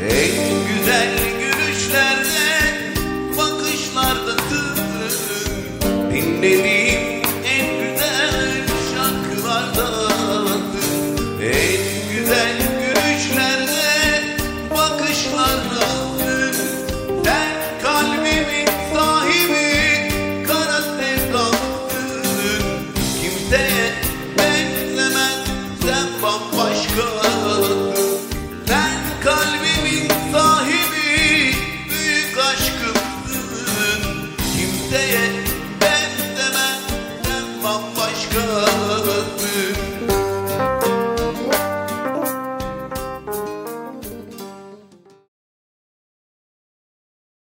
En güzel gülüşlerden bakışlarda kızım.